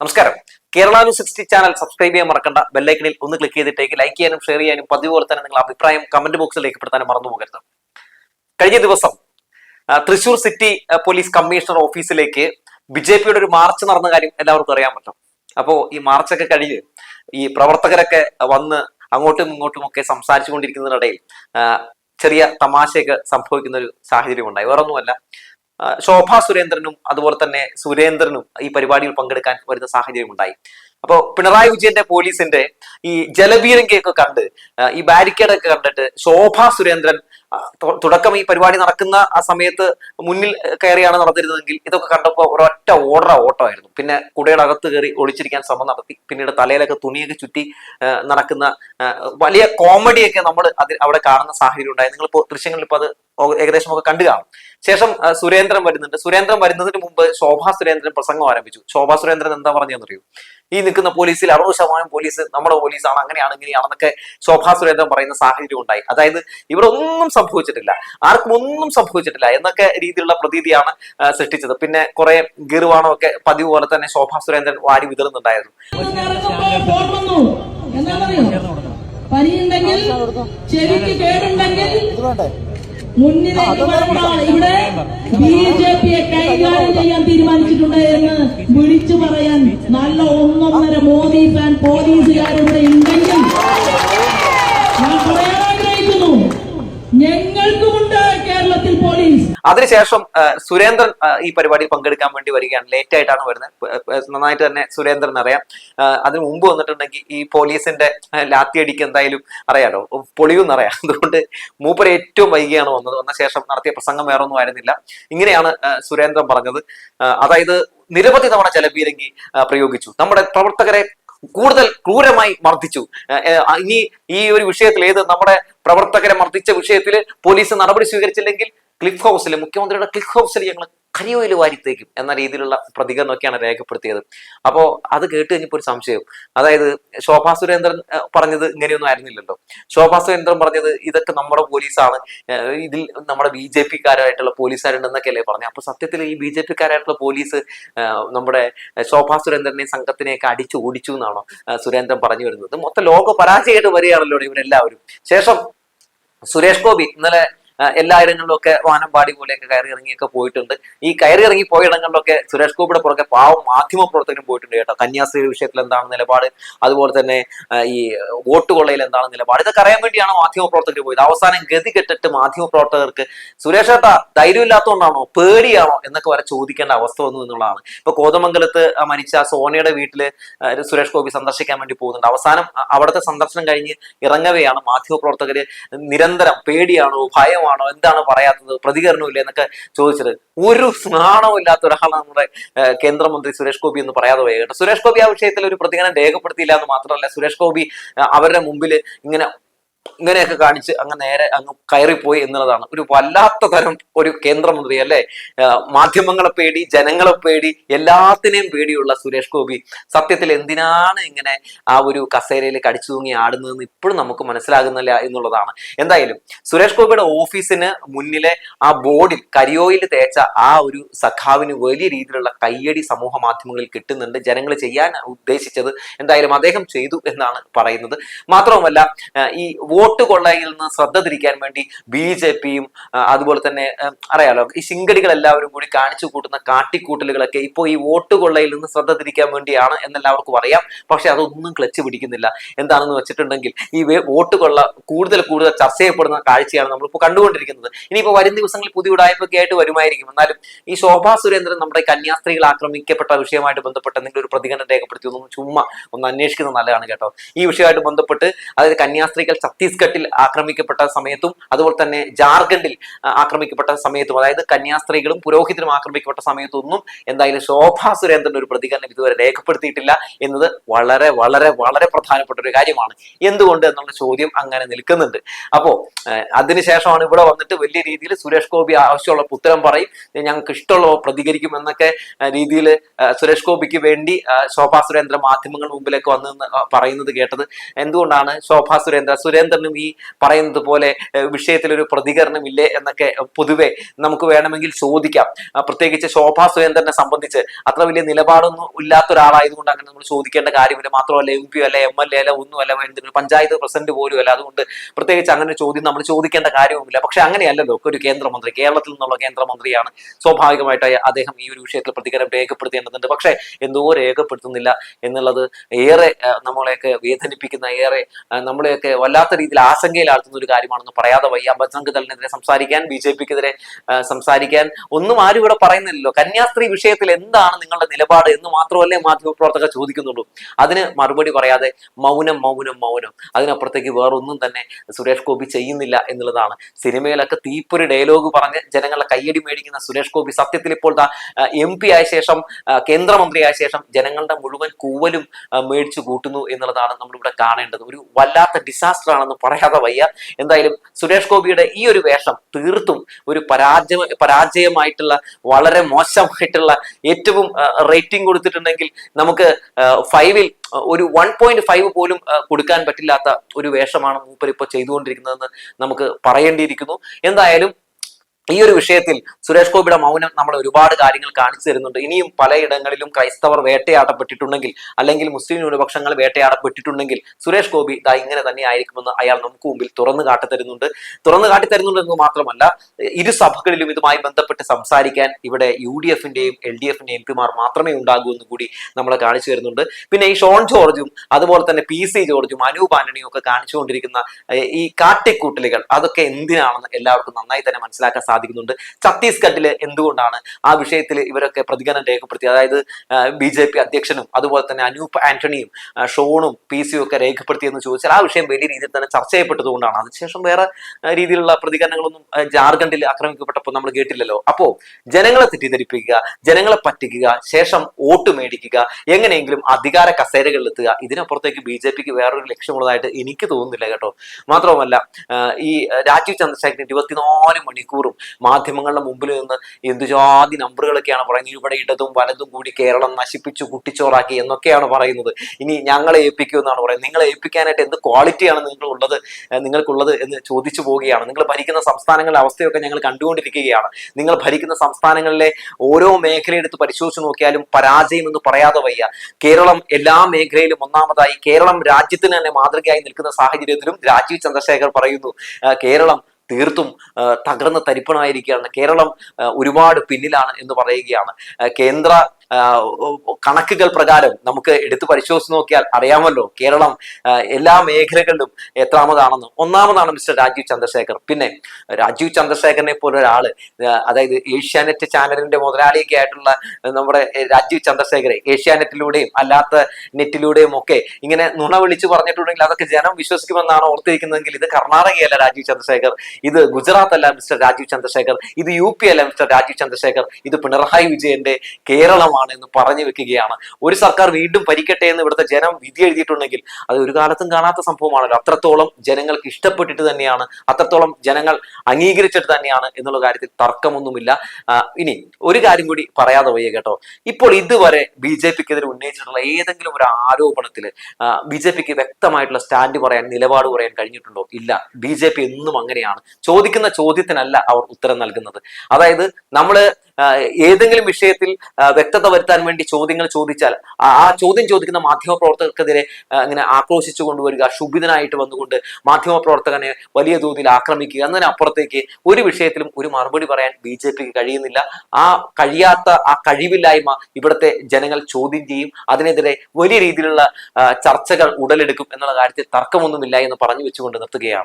നമസ്കാരം. Kerala news sixty channel subscribe ചെയ്യാൻ മറക്കണ്ട. ബെല്ലൈക്കണിൽ ഒന്ന് ക്ലിക്ക് ചെയ്തിട്ടേക്ക് ലൈക്ക് ചെയ്യാനും ഷെയർ ചെയ്യാനും പതിവ് പോലെ തന്നെ നിങ്ങൾ അഭിപ്രായം കമന്റ് ബോക്സിൽ രേഖപ്പെടുത്താനും മറന്നു പോകരുത്. കഴിഞ്ഞ ദിവസം തൃശൂർ സിറ്റി പോലീസ് കമ്മീഷണർ ഓഫീസിലേക്ക് ബി ജെ പിയുടെ ഒരു മാർച്ച് നടന്ന കാര്യം എല്ലാവർക്കും അറിയാൻ പറ്റും. അപ്പോ ഈ മാർച്ചൊക്കെ കഴിഞ്ഞ് ഈ പ്രവർത്തകരൊക്കെ വന്ന് അങ്ങോട്ടും ഇങ്ങോട്ടും ഒക്കെ സംസാരിച്ചു കൊണ്ടിരിക്കുന്നതിനിടയിൽ ചെറിയ തമാശയൊക്കെ സംഭവിക്കുന്ന ഒരു സാഹചര്യം ഉണ്ടായി. വേറൊന്നുമല്ല. ശോഭാ സുരേന്ദ്രനും അതുപോലെ തന്നെ സുരേന്ദ്രനും ഈ പരിപാടിയിൽ പങ്കെടുക്കാൻ വരുന്ന സാഹചര്യം ഉണ്ടായി. അപ്പോൾ പിണറായി വിജയന്റെ പോലീസിന്റെ ഈ ജലബീരങ്കയൊക്കെ കണ്ട് ഈ ബാരിക്കേഡൊക്കെ കണ്ടിട്ട് ശോഭ സുരേന്ദ്രൻ തുടക്കം ഈ പരിപാടി നടക്കുന്ന ആ സമയത്ത് മുന്നിൽ കയറിയാണ് നടന്നിരുന്നതെങ്കിൽ ഇതൊക്കെ കണ്ടപ്പോൾ ഒരൊറ്റ ഓർഡർ ഓട്ടമായിരുന്നു. പിന്നെ കുടയുടെ അകത്ത് കയറി ഒളിച്ചിരിക്കാൻ ശ്രമം നടത്തി. പിന്നീട് തലയിലൊക്കെ തുണിയൊക്കെ ചുറ്റി നടക്കുന്ന വലിയ കോമഡിയൊക്കെ നമ്മൾ അതിൽ അവിടെ കാണുന്ന സാഹചര്യം ഉണ്ടായി. നിങ്ങളിപ്പോൾ ദൃശ്യങ്ങളിൽ ഇപ്പോൾ അത് ഏകദേശം ഒക്കെ കണ്ടു കാണും. ശേഷം സുരേന്ദ്രൻ വരുന്നുണ്ട്. സുരേന്ദ്രൻ വരുന്നതിന് മുമ്പ് ശോഭാ സുരേന്ദ്രൻ പ്രസംഗം ആരംഭിച്ചു. ശോഭാ സുരേന്ദ്രൻ എന്താ പറഞ്ഞതെന്നറിയൂ? ഈ നിൽക്കുന്ന പോലീസിൽ അറുപത് ശതമാനം പോലീസ് നമ്മുടെ പോലീസാണ് അങ്ങനെയാണ് ഇങ്ങനെയാണെന്നൊക്കെ ശോഭാ സുരേന്ദ്രൻ പറയുന്ന സാഹചര്യം ഉണ്ടായി. അതായത് ഇവിടെ ഒന്നും സംഭവിച്ചിട്ടില്ല. ആർക്കും ഒന്നും സംഭവിച്ചിട്ടില്ല എന്നൊക്കെ രീതിയിലുള്ള പ്രതീതിയാണ് സൃഷ്ടിച്ചത്. പിന്നെ കുറെ ഗീർവാണമൊക്കെ പതിവ് പോലെ തന്നെ ശോഭാ സുരേന്ദ്രൻ വാരി വിതറുന്നുണ്ടായിരുന്നു. പനിയുണ്ടെങ്കിൽ ചെവിക്ക് കേടുണ്ടെങ്കിൽ മുന്നിലേക്ക് ഇവിടെ ബി ജെ പിയെ കൈകാര്യം ചെയ്യാൻ തീരുമാനിച്ചിട്ടുണ്ട് എന്ന് വിളിച്ചു പറയാൻ നല്ല ഒന്നൊന്നര മോദി ഫാൻ പോലീസുകാരുടെ ഉണ്ടെങ്കിൽ ഞാൻ പറയാൻ ആഗ്രഹിക്കുന്നു ഞങ്ങൾക്കുമുണ്ട് കേരളത്തിൽ പോലീസ് അതിനുശേഷം സുരേന്ദ്രൻ ഈ പരിപാടിയിൽ പങ്കെടുക്കാൻ വേണ്ടി വരികയാണ്. ലേറ്റ് ആയിട്ടാണ് വരുന്നത്. നന്നായിട്ട് തന്നെ സുരേന്ദ്രൻ അറിയാം. അതിന് മുമ്പ് വന്നിട്ടുണ്ടെങ്കിൽ ഈ പോലീസിന്റെ ലാത്തിയടിക്ക് എന്തായാലും അറിയാലോ. പൊളിയും അറിയാം. അതുകൊണ്ട് മൂപ്പര് ഏറ്റവും വൈകിയാണ് വന്നത്. വന്ന ശേഷം നടത്തിയ പ്രസംഗം വേറെ ഒന്നും ആയിരുന്നില്ല. ഇങ്ങനെയാണ് സുരേന്ദ്രൻ പറഞ്ഞത്. അതായത് നിരവധി തവണ ജലപീരങ്കി പ്രയോഗിച്ചു. നമ്മുടെ പ്രവർത്തകരെ കൂടുതൽ ക്രൂരമായി മർദ്ദിച്ചു. ഇനി ഈ ഒരു വിഷയത്തിൽ ഏത് നമ്മുടെ പ്രവർത്തകരെ മർദ്ദിച്ച വിഷയത്തിൽ പോലീസ് നടപടി സ്വീകരിച്ചില്ലെങ്കിൽ ക്ലിഫ് ഹൗസിൽ മുഖ്യമന്ത്രിയുടെ ക്ലിഫ് ഹൗസിൽ ഞങ്ങൾ കരിയോയിൽ വാരിത്തേക്കും എന്ന രീതിയിലുള്ള പ്രതികരണമൊക്കെയാണ് രേഖപ്പെടുത്തിയത്. അപ്പോൾ അത് കേട്ട് കഴിഞ്ഞപ്പോൾ ഒരു സംശയം. അതായത് ശോഭാ സുരേന്ദ്രൻ പറഞ്ഞത് ഇങ്ങനെയൊന്നും ആയിരുന്നില്ലല്ലോ. ശോഭാ സുരേന്ദ്രൻ പറഞ്ഞത് ഇതൊക്കെ നമ്മുടെ പോലീസാണ്. ഇതിൽ നമ്മുടെ ബി ജെ പിക്കാരായിട്ടുള്ള പോലീസുകാരുണ്ടെന്നൊക്കെയല്ലേ പറഞ്ഞു അപ്പോൾ സത്യത്തിൽ ഈ ബി ജെ പിക്കാരായിട്ടുള്ള പോലീസ് നമ്മുടെ ശോഭാ സുരേന്ദ്രനെയും സംഘത്തിനെയൊക്കെ അടിച്ചു ഓടിച്ചു എന്നാണോ സുരേന്ദ്രൻ പറഞ്ഞു വരുന്നത്. മൊത്തം ലോക പരാജയമായിട്ട് വരികയാണല്ലോ ഇവരെല്ലാവരും. ശേഷം സുരേഷ് ഗോപി ഇന്നലെ ആ, എല്ലാ ഇടങ്ങളിലും ഒക്കെ വാനമ്പാടി പോലെയൊക്കെ കയറി ഇറങ്ങിയൊക്കെ പോയിട്ടുണ്ട്. ഈ കയറി ഇറങ്ങി പോയ ഇടങ്ങളിലൊക്കെ സുരേഷ് ഗോപിയുടെ പുറകെ പാവം മാധ്യമ പ്രവർത്തകരും പോയിട്ടുണ്ട് കേട്ടോ. കന്യാസ്ത്രീ വിഷയത്തിൽ എന്താണ് നിലപാട്? അതുപോലെ തന്നെ ഈ വോട്ട് കൊള്ളയിൽ എന്താണ് നിലപാട്? ഇതൊക്കെ അറിയാൻ വേണ്ടിയാണ് മാധ്യമ പ്രവർത്തകർ പോയത്. അവസാനം ഗതി കെട്ടിട്ട് മാധ്യമ പ്രവർത്തകർക്ക് സുരേഷ് ഏട്ടാ ധൈര്യമില്ലാത്തതുകൊണ്ടാണോ പേടിയാണോ? എന്നൊക്കെ വരെ ചോദിക്കേണ്ട അവസ്ഥ വന്നു എന്നുള്ളതാണ്. ഇപ്പൊ കോതമംഗലത്ത് മരിച്ച സോണിയുടെ വീട്ടിൽ സുരേഷ് ഗോപി സന്ദർശിക്കാൻ വേണ്ടി പോകുന്നുണ്ട്. അവസാനം അവിടുത്തെ സന്ദർശനം കഴിഞ്ഞ് ഇറങ്ങവെയാണ് മാധ്യമ പ്രവർത്തകര് നിരന്തരം പേടിയാണോ? ഭയമാണോ എന്താണ് പറയാത്തത്? പ്രതികരണമില്ല എന്നൊക്കെ ചോദിച്ചത്. ഒരു സ്നാണവും ഇല്ലാത്ത ഒരാളാണ് നമ്മുടെ കേന്ദ്രമന്ത്രി സുരേഷ് ഗോപി എന്ന് പറയാതെ പോയി കേട്ടോ. സുരേഷ് ഗോപി ആ വിഷയത്തിൽ ഒരു പ്രതികരണം രേഖപ്പെടുത്തിയില്ല എന്ന് മാത്രമല്ല സുരേഷ് ഗോപി അവരുടെ മുമ്പിൽ ഇങ്ങനെ ഇങ്ങനെയൊക്കെ കാണിച്ച് അങ്ങ് നേരെ അങ്ങ് കയറിപ്പോയി എന്നുള്ളതാണ്. ഒരു വല്ലാത്ത തരം ഒരു കേന്ദ്രമന്ത്രി അല്ലെ? മാധ്യമങ്ങളെ പേടി ജനങ്ങളെ പേടി എല്ലാത്തിനെയും പേടിയുള്ള സുരേഷ് ഗോപി സത്യത്തിൽ എന്തിനാണ് ഇങ്ങനെ ആ ഒരു കസേരയിൽ കടിച്ചു തൂങ്ങി ആടുന്നതെന്ന് ഇപ്പോഴും നമുക്ക് മനസ്സിലാകുന്നില്ല എന്നുള്ളതാണ്. എന്തായാലും സുരേഷ് ഗോപിയുടെ ഓഫീസിന് മുന്നിലെ ആ ബോർഡിൽ കരിയോയിൽ തേച്ച ആ ഒരു സഖാവിന് വലിയ രീതിയിലുള്ള കയ്യടി സമൂഹ മാധ്യമങ്ങളിൽ കിട്ടുന്നുണ്ട്. ജനങ്ങൾ ചെയ്യാൻ ഉദ്ദേശിച്ചത് എന്തായാലും അദ്ദേഹം ചെയ്തു എന്നാണ് പറയുന്നത്. മാത്രവുമല്ല ഈ വോട്ട് കൊള്ളയിൽ നിന്ന് ശ്രദ്ധ തിരിക്കാൻ വേണ്ടി ബി ജെ പിയും അതുപോലെ തന്നെ അറിയാലോ ഈ ശിങ്കടികൾ എല്ലാവരും കൂടി കാണിച്ചു കൂട്ടുന്ന കാട്ടിക്കൂട്ടലുകളൊക്കെ ഇപ്പോൾ ഈ വോട്ട് കൊള്ളയിൽ നിന്ന് ശ്രദ്ധ തിരിക്കാൻ വേണ്ടിയാണ് എന്നെല്ലാവർക്കും അറിയാം. പക്ഷെ അതൊന്നും ക്ലച്ച് പിടിക്കുന്നില്ല. എന്താണെന്ന് വെച്ചിട്ടുണ്ടെങ്കിൽ ഈ വോട്ട് കൊള്ള കൂടുതൽ കൂടുതൽ ചർച്ച ചെയ്യപ്പെടുന്ന കാഴ്ചയാണ് നമ്മളിപ്പോൾ കണ്ടുകൊണ്ടിരിക്കുന്നത്. ഇനിയിപ്പോൾ വരും ദിവസങ്ങളിൽ പുതിയ ഉടായ്പൊക്കെ ആയിട്ട് വരുമായിരിക്കും. എന്നാലും ഈ ശോഭാ സുരേന്ദ്രൻ നമ്മുടെ കന്യാസ്ത്രീകൾ ആക്രമിക്കപ്പെട്ട വിഷയമായിട്ട് ബന്ധപ്പെട്ട് എന്തെങ്കിലും ഒരു പ്രതികരണം രേഖപ്പെടുത്തി ഒന്നും ചുമ്മാ ഒന്ന് അന്വേഷിക്കുന്നത് നല്ലതാണ് കേട്ടോ. ഈ വിഷയമായിട്ട് ബന്ധപ്പെട്ട് അതായത് കന്യാസ്ത്രീകൾ ഛത്തീസ്ഗഡിൽ ആക്രമിക്കപ്പെട്ട സമയത്തും അതുപോലെ തന്നെ ജാർഖണ്ഡിൽ ആക്രമിക്കപ്പെട്ട സമയത്തും അതായത് കന്യാസ്ത്രീകളും പുരോഹിതരും ആക്രമിക്കപ്പെട്ട സമയത്തൊന്നും എന്തായാലും ശോഭാ സുരേന്ദ്രൻ ഒരു പ്രതികരണം ഇതുവരെ രേഖപ്പെടുത്തിയിട്ടില്ല എന്നത് വളരെ വളരെ വളരെ പ്രധാനപ്പെട്ട ഒരു കാര്യമാണ്. എന്തുകൊണ്ട് എന്നുള്ള ചോദ്യം അങ്ങനെ നിൽക്കുന്നുണ്ട്. അപ്പോ ഏഹ്, അതിനുശേഷമാണ് ഇവിടെ വന്നിട്ട് വലിയ രീതിയിൽ സുരേഷ് ഗോപി ആവശ്യമുള്ള ഉത്തരം പറയും ഞങ്ങൾക്ക് ഇഷ്ടമുള്ള പ്രതികരിക്കും എന്നൊക്കെ രീതിയിൽ സുരേഷ് ഗോപിക്ക് വേണ്ടി ശോഭാ സുരേന്ദ്ര മാധ്യമങ്ങൾ മുമ്പിലേക്ക് വന്നെന്ന് പറയുന്നത് കേട്ടത്. എന്തുകൊണ്ടാണ് ശോഭാ സുരേന്ദ്ര സുരേന്ദ്രൻ സുരേന്ദ്രനും ഈ പറയുന്നത് പോലെ വിഷയത്തിൽ ഒരു പ്രതികരണമില്ലേ എന്നൊക്കെ പൊതുവെ നമുക്ക് വേണമെങ്കിൽ ചോദിക്കാം. പ്രത്യേകിച്ച് ശോഭാ സുരേന്ദ്രനെ സംബന്ധിച്ച് അത്ര വലിയ നിലപാടൊന്നും ഇല്ലാത്ത ഒരാളായതുകൊണ്ട് അങ്ങനെ നമ്മൾ ചോദിക്കേണ്ട കാര്യമില്ല. മാത്രമല്ല എം പി അല്ല എം എൽ എ അല്ല ഒന്നുമല്ല എന്തെങ്കിലും പഞ്ചായത്ത് പ്രസിഡന്റ് പോലും അല്ല. അതുകൊണ്ട് പ്രത്യേകിച്ച് അങ്ങനെ ചോദ്യം നമ്മൾ ചോദിക്കേണ്ട കാര്യവുമില്ല. പക്ഷെ അങ്ങനെയല്ലല്ലോ ഒരു കേന്ദ്രമന്ത്രി കേരളത്തിൽ നിന്നുള്ള കേന്ദ്രമന്ത്രിയാണ്. സ്വാഭാവികമായിട്ട് അദ്ദേഹം ഈ ഒരു വിഷയത്തിൽ പ്രതികരണം രേഖപ്പെടുത്തേണ്ടതുണ്ട്. പക്ഷെ എന്തോ രേഖപ്പെടുത്തുന്നില്ല എന്നുള്ളത് ഏറെ നമ്മളെയൊക്കെ വേദനിപ്പിക്കുന്ന ഏറെ നമ്മളെയൊക്കെ വല്ലാത്ത രീതിയിൽ ആശങ്കയിലാഴ്ത്തുന്ന ഒരു കാര്യമാണെന്ന് പറയാതെ വയ്യ. ബജ്രംഗ് ദളിനെതിരെ സംസാരിക്കാൻ ബി ജെ പിക്കെതിരെ സംസാരിക്കാൻ ഒന്നും ആരും ഇവിടെ പറയുന്നില്ലല്ലോ. കന്യാസ്ത്രീ വിഷയത്തിൽ എന്താണ് നിങ്ങളുടെ നിലപാട് എന്ന് മാത്രമല്ലേ മാധ്യമപ്രവർത്തകർ ചോദിക്കുന്നുള്ളൂ. അതിന് മറുപടി പറയാതെ മൗനം മൗനം മൗനം. അതിനപ്പുറത്തേക്ക് വേറൊന്നും തന്നെ സുരേഷ് ഗോപി ചെയ്യുന്നില്ല എന്നുള്ളതാണ്. സിനിമയിലൊക്കെ തീപ്പൊരു ഡയലോഗ് പറഞ്ഞ് ജനങ്ങളെ കയ്യടി മേടിക്കുന്ന സുരേഷ് ഗോപി സത്യത്തിൽ ഇപ്പോൾ എം പി ആയ ശേഷം കേന്ദ്രമന്ത്രിയായ ശേഷം ജനങ്ങളുടെ മുഴുവൻ കൂവലും മേടിച്ചു കൂട്ടുന്നു എന്നുള്ളതാണ് നമ്മളിവിടെ കാണേണ്ടത്. ഒരു വല്ലാത്ത ഡിസാസ്റ്റർ ആണെന്ന് പറയാതെ വയ്യ. എന്തായാലും സുരേഷ് ഗോപിയുടെ ഈ ഒരു വേഷം തീർത്തും ഒരു പരാജയ പരാജയമായിട്ടുള്ള വളരെ മോശമായിട്ടുള്ള ഏറ്റവും റേറ്റിംഗ് കൊടുത്തിട്ടുണ്ടെങ്കിൽ നമുക്ക് ഫൈവിൽ ഒരു വൺ പോയിന്റ് ഫൈവ് പോലും കൊടുക്കാൻ പറ്റില്ലാത്ത ഒരു വേഷമാണ് മൂപ്പർ ഇപ്പോൾ ചെയ്തുകൊണ്ടിരിക്കുന്നതെന്ന് നമുക്ക് പറയേണ്ടിയിരിക്കുന്നു. എന്തായാലും ഈ ഒരു വിഷയത്തിൽ സുരേഷ് ഗോപിയുടെ മൗനം നമ്മൾ ഒരുപാട് കാര്യങ്ങൾ കാണിച്ചു തരുന്നുണ്ട്. ഇനിയും പലയിടങ്ങളിലും ക്രൈസ്തവർ വേട്ടയാടപ്പെട്ടിട്ടുണ്ടെങ്കിൽ അല്ലെങ്കിൽ മുസ്ലിം ന്യൂനപക്ഷങ്ങൾ വേട്ടയാടപ്പെട്ടിട്ടുണ്ടെങ്കിൽ സുരേഷ് ഗോപി ഇതാ ഇങ്ങനെ തന്നെ ആയിരിക്കുമെന്ന് അയാൾ നമുക്ക് മുമ്പിൽ തുറന്നു കാട്ടിത്തരുന്നുണ്ട്. തുറന്നു കാട്ടിത്തരുന്നുണ്ട് എന്ന് മാത്രമല്ല ഇരു സഭകളിലും ഇതുമായി ബന്ധപ്പെട്ട് സംസാരിക്കാൻ ഇവിടെ യു ഡി എഫിന്റെയും എൽ ഡി എഫിന്റെയും എം പിമാർ മാത്രമേ ഉണ്ടാകൂ എന്ന് കൂടി നമ്മൾ കാണിച്ചു തരുന്നുണ്ട്. പിന്നെ ഈ ഷോൺ ജോർജും അതുപോലെ തന്നെ പി സി ജോർജും അനൂപ് ആന്റണിയും ഒക്കെ കാണിച്ചുകൊണ്ടിരിക്കുന്ന ഈ കാട്ടിക്കൂട്ടലുകൾ അതൊക്കെ എന്തിനാണെന്ന് എല്ലാവർക്കും നന്നായി തന്നെ മനസ്സിലാക്കാൻ സാധിക്കുന്നുണ്ട്. ഛത്തീസ്ഗഡിൽ എന്തുകൊണ്ടാണ് ആ വിഷയത്തിൽ ഇവരൊക്കെ പ്രതികരണം രേഖപ്പെടുത്തി അതായത് ബി ജെ പി അധ്യക്ഷനും അതുപോലെ തന്നെ അനൂപ് ആന്റണിയും ഷോണും പി സിയും ഒക്കെ രേഖപ്പെടുത്തിയെന്ന് ചോദിച്ചാൽ ആ വിഷയം വലിയ രീതിയിൽ തന്നെ ചർച്ച ചെയ്യപ്പെട്ടതുകൊണ്ടാണ്. അതിനുശേഷം വേറെ രീതിയിലുള്ള പ്രതികരണങ്ങളൊന്നും ജാർഖണ്ഡിൽ ആക്രമിക്കപ്പെട്ടപ്പോൾ നമ്മൾ കേട്ടില്ലല്ലോ. അപ്പോൾ ജനങ്ങളെ തെറ്റിദ്ധരിപ്പിക്കുക ജനങ്ങളെ പറ്റിക്കുക ശേഷം വോട്ട് മേടിക്കുക എങ്ങനെയെങ്കിലും അധികാര കസേരകളിലെത്തുക ഇതിനപ്പുറത്തേക്ക് ബി ജെ പിക്ക് വേറൊരു ലക്ഷ്യമുള്ളതായിട്ട് എനിക്ക് തോന്നുന്നില്ല കേട്ടോ. മാത്രവുമല്ല ഈ രാജീവ് ചന്ദ്രശേഖരൻ ഇരുപത്തിനാല് മണിക്കൂറും മാധ്യമങ്ങളുടെ മുമ്പിൽ നിന്ന് എന്തുജാതി നമ്പറുകളൊക്കെയാണ് പറയുന്നത്. ഇവിടെ ഇടതും വലതും കൂടി കേരളം നശിപ്പിച്ചു കുട്ടിച്ചോറാക്കി എന്നൊക്കെയാണ് പറയുന്നത്. ഇനി ഞങ്ങളെ ഏൽപ്പിക്കൂ എന്നാണ് പറയുന്നത്. നിങ്ങളെ ഏൽപ്പിക്കാനായിട്ട് എന്ത് ക്വാളിറ്റിയാണ് ഏഹ് നിങ്ങൾക്കുള്ളത് എന്ന് ചോദിച്ചു പോവുകയാണ്. നിങ്ങൾ ഭരിക്കുന്ന സംസ്ഥാനങ്ങളുടെ അവസ്ഥയൊക്കെ ഞങ്ങൾ കണ്ടുകൊണ്ടിരിക്കുകയാണ്. നിങ്ങൾ ഭരിക്കുന്ന സംസ്ഥാനങ്ങളിലെ ഓരോ മേഖലയെടുത്ത് പരിശോധിച്ച് നോക്കിയാലും പരാജയം എന്ന് പറയാതെ വയ്യ. കേരളം എല്ലാ മേഖലയിലും ഒന്നാമതായി കേരളം രാജ്യത്തിന് തന്നെ മാതൃകയായി നിൽക്കുന്ന സാഹചര്യത്തിലും രാജീവ് ചന്ദ്രശേഖർ പറയുന്നു കേരളം തീർത്തും തകർന്ന് തരിപ്പണമായിരിക്കുകയാണ് കേരളം ഒരുപാട് പിന്നിലാണ് എന്ന് പറയുകയാണ്. കേന്ദ്ര കണക്കുകൾ പ്രകാരം നമുക്ക് എടുത്തു പരിശോധിച്ച് നോക്കിയാൽ അറിയാമല്ലോ കേരളം എല്ലാ മേഖലകളിലും എത്രാമതാണെന്ന്. ഒന്നാമതാണ് മിസ്റ്റർ രാജീവ് ചന്ദ്രശേഖർ. പിന്നെ രാജീവ് ചന്ദ്രശേഖരനെ പോലെ ഒരാൾ അതായത് ഏഷ്യാനെറ്റ് ചാനലിന്റെ മുതലാളിയൊക്കെ ആയിട്ടുള്ള നമ്മുടെ രാജീവ് ചന്ദ്രശേഖരെ ഏഷ്യാനെറ്റിലൂടെയും അല്ലാത്ത നെറ്റിലൂടെയും ഒക്കെ ഇങ്ങനെ നുണ വിളിച്ചു പറഞ്ഞിട്ടുണ്ടെങ്കിൽ അതൊക്കെ ജനം വിശ്വസിക്കുമെന്നാണ് ഓർത്തിരിക്കുന്നതെങ്കിൽ ഇത് കർണാടകയല്ല രാജീവ് ചന്ദ്രശേഖർ. ഇത് ഗുജറാത്ത് അല്ല മിസ്റ്റർ രാജീവ് ചന്ദ്രശേഖർ. ഇത് യു പി അല്ല മിസ്റ്റർ രാജീവ് ചന്ദ്രശേഖർ. ഇത് പിണറായി വിജയന്റെ കേരളമാണ്. എന്ന് പറഞ്ഞു വെക്കുകയാണ്. ഒരു സർക്കാർ വീണ്ടും ഭരിക്കട്ടെ എന്ന് ഇവിടുത്തെ ജനം വിധി എഴുതിയിട്ടുണ്ടെങ്കിൽ അത് ഒരു കാലത്തും കാണാത്ത സംഭവമാണല്ലോ. അത്രത്തോളം ജനങ്ങൾക്ക് ഇഷ്ടപ്പെട്ടിട്ട് തന്നെയാണ് അത്രത്തോളം ജനങ്ങൾ അംഗീകരിച്ചിട്ട് തന്നെയാണ് എന്നുള്ള കാര്യത്തിൽ തർക്കമൊന്നുമില്ല. ഇനി ഒരു കാര്യം കൂടി പറയാതെ വയ്യ കേട്ടോ. ഇപ്പോൾ ഇതുവരെ ബി ജെ പിക്കെതിരെ ഉന്നയിച്ചിട്ടുള്ള ഏതെങ്കിലും ഒരു ആരോപണത്തിൽ ബി ജെ പിക്ക് വ്യക്തമായിട്ടുള്ള സ്റ്റാൻഡ് പറയാൻ നിലപാട് പറയാൻ കഴിഞ്ഞിട്ടുണ്ടോ? ഇല്ല. ബി ജെ പി എന്നും അങ്ങനെയാണ്. ചോദിക്കുന്ന ചോദ്യത്തിനല്ല അവർ ഉത്തരം നൽകുന്നത്. അതായത് നമ്മൾ ആ, ഏതെങ്കിലും വിഷയത്തിൽ വ്യക്തത വരുത്താൻ വേണ്ടി ചോദ്യങ്ങൾ ചോദിച്ചാൽ ആ ചോദ്യം ചോദിക്കുന്ന മാധ്യമപ്രവർത്തകർക്കെതിരെ ഇങ്ങനെ ആക്രോശിച്ചു കൊണ്ടുവരിക ക്ഷുഭിതനായിട്ട് വന്നുകൊണ്ട് മാധ്യമപ്രവർത്തകനെ വലിയ തോതിൽ ആക്രമിക്കുക എന്നതിനപ്പുറത്തേക്ക് ഒരു വിഷയത്തിലും ഒരു മറുപടി പറയാൻ ബി ജെ പിക്ക് കഴിയുന്നില്ല. ആ കഴിയാത്ത ആ കഴിവില്ലായ്മ ഇവിടുത്തെ ജനങ്ങൾ ചോദ്യം ചെയ്യും. അതിനെതിരെ വലിയ രീതിയിലുള്ള ചർച്ചകൾ ഉടലെടുക്കും എന്നുള്ള കാര്യത്തിൽ തർക്കമൊന്നുമില്ല എന്ന് പറഞ്ഞു വെച്ചുകൊണ്ട് നിർത്തുകയാണ്.